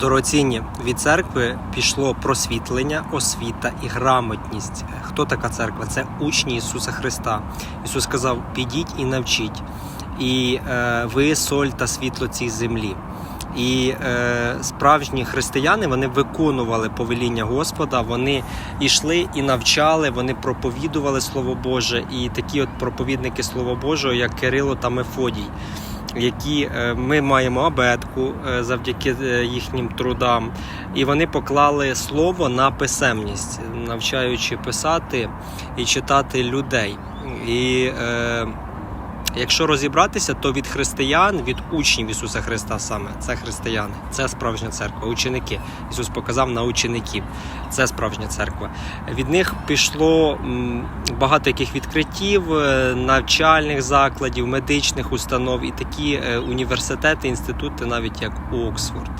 Дорогоцінні від церкви пішло просвітлення, освіта і грамотність. Хто така церква? Це учні Ісуса Христа. Ісус сказав: підіть і навчіть. І е, ви соль та світло цій землі. І е, справжні християни вони виконували повеління Господа, вони йшли і навчали, вони проповідували Слово Боже. І такі от проповідники Слова Божого, як Кирило та Мефодій які е, ми маємо абетку е, завдяки е, їхнім трудам, і вони поклали слово на писемність, навчаючи писати і читати людей. І е, якщо розібратися, то від християн, від учнів Ісуса Христа саме це християни, це справжня церква, ученики. Ісус показав на учеників. Це справжня церква. Від них пішло багато яких відкриттів, е, навчальних закладів, медичних установ і такі е, університети, інститути, навіть як Оксфорд.